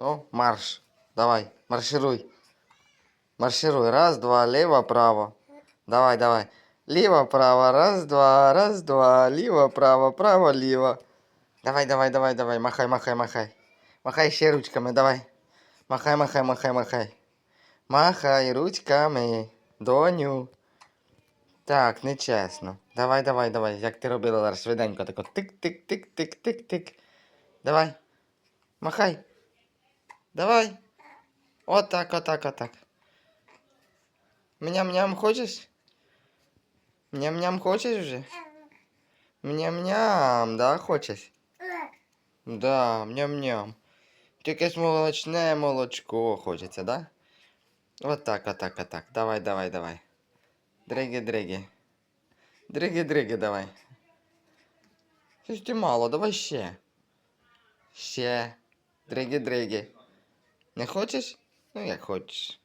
О, марш. Давай, маршируй. Маршируй. Раз, два, лево, право. Давай, давай. Лево, право. Раз, два, раз, два. Лево, право, право, лево. Давай, давай, давай, давай. Махай, махай, махай. Махай ще ручками, давай. Махай, махай, махай, махай. Махай ручками. Доню. Так, нечесно. Давай, давай, давай. Як ти робила зараз швиденько, тако тик-тик-тик-тик-тик-тик. Давай. Махай. Давай. Отак, отак, отак. Мням-ням хочеш? Мням-ням хочеш вже? Мням-ням, да, хочеш? Да, мням-ням. Якесь молочне молочко хочеться, да? Отак, отак, отак. Давай, давай, давай. Дриги-дриги. Дриги-дриги давай. Щось ти мало, давай ще. Ще. Дриги-дриги. Не хочеш? Ну, як хочеш.